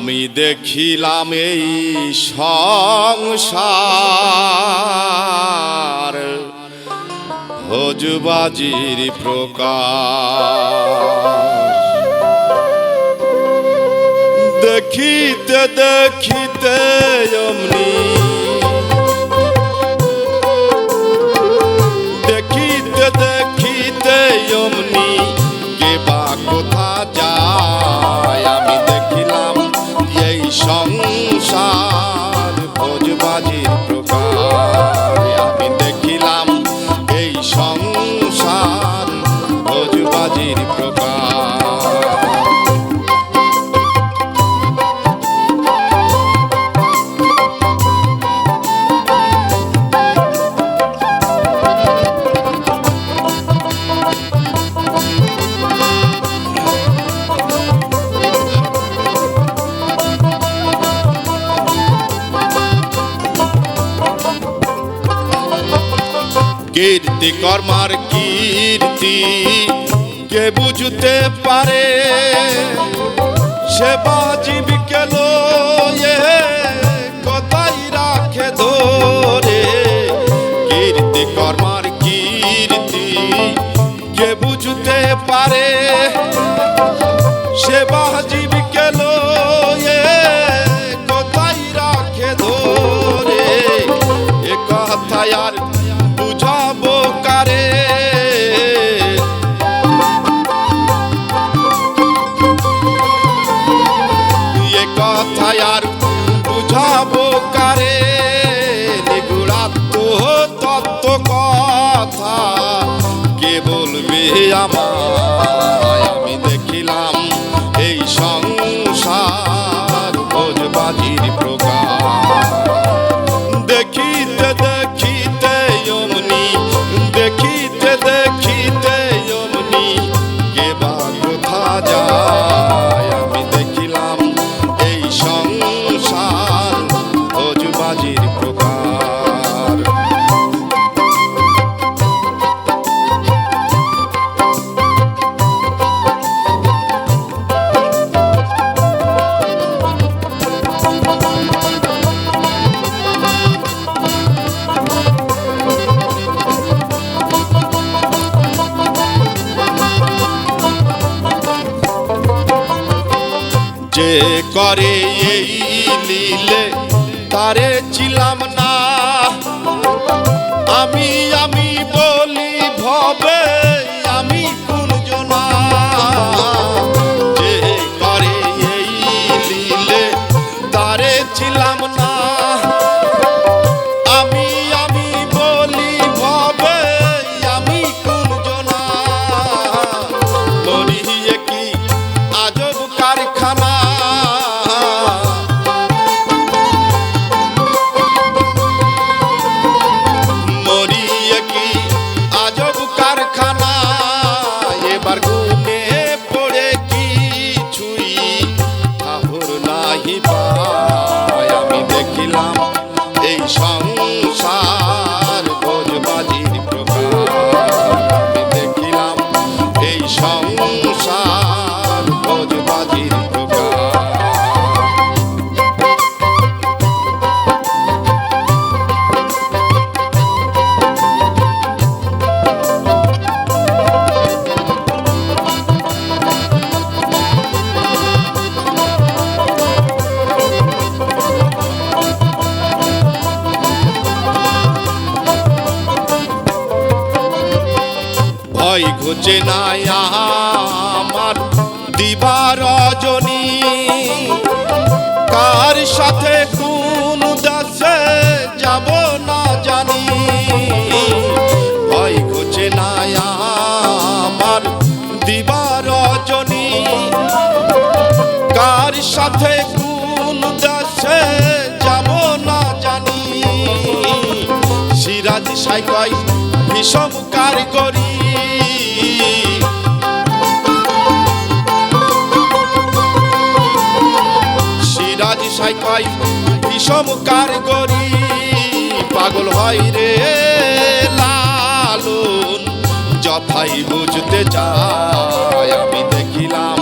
আমি দেখিলাম এই সংসার হজবাজির প্রকার। দেখিতে দেখিতে অমনি ভোজবাজির প্রকার কীর্তি কর্মার কীর্তি। কে বুঝতে পারে? সে বাজি বিকেল কথাই রাখে ধরে। কীর্তি কর্মার কীর্তি কে বুঝতে পারে? সে বাজিব তত্ত্ব কথা কে বলবে আমায় যে করে এই লীলে তারে ছিলাম না। আমি আমি বলি ভবে, আমি কোন জনা যে করে এই লীলে তারে ছিলাম না। আমি এবার গুনে পড়ে কিছুই ঠাকুর নাহি পায়। আমি দেখিলাম এই সংসার ঘুচে নাই আমার দিবা রজনী। কার সাথে কোন দেশে যাব না জানি। ভয় ঘুচে নাই আমার দিবা রজনী। কার সাথে কোন দেশে যাব না জানি। সিরাজ সাইকয় বিষম কারিগরি। বিষম কারিগরি পাগল হয় রে লালন, যথাই বুঝতে চাই আমি দেখিলাম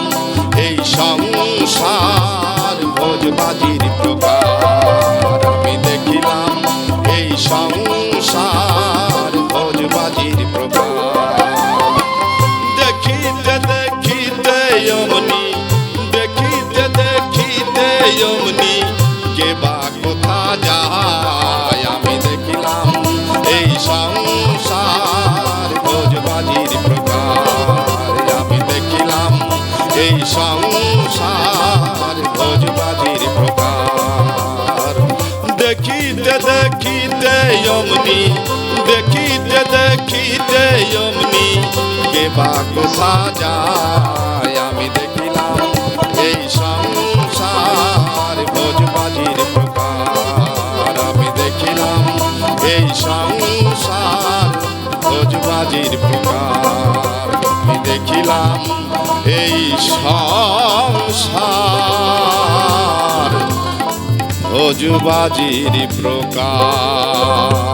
এই সংসার ভোজবাজির প্রকার। আমি দেখিলাম এই সংসার ভোজবাজির প্রকার। দেখিতে দেখিতে অমনি, দেখিতে দেখিতে অমনি যায় আমি দেখিলাম এই সংসার ভোজবাজির প্রকার আমি দেখিলাম এই সংসার ভোজবাজির প্রকার দেখিতে দেখিতে অমনি, দেখিতে দেখিতে অমনি কে বা কোথা যায় আমি দেখিলাম এই সংসার ভোজবাজির প্রকার দেখিলাম এই সংসার। অজুবাজির প্রকার।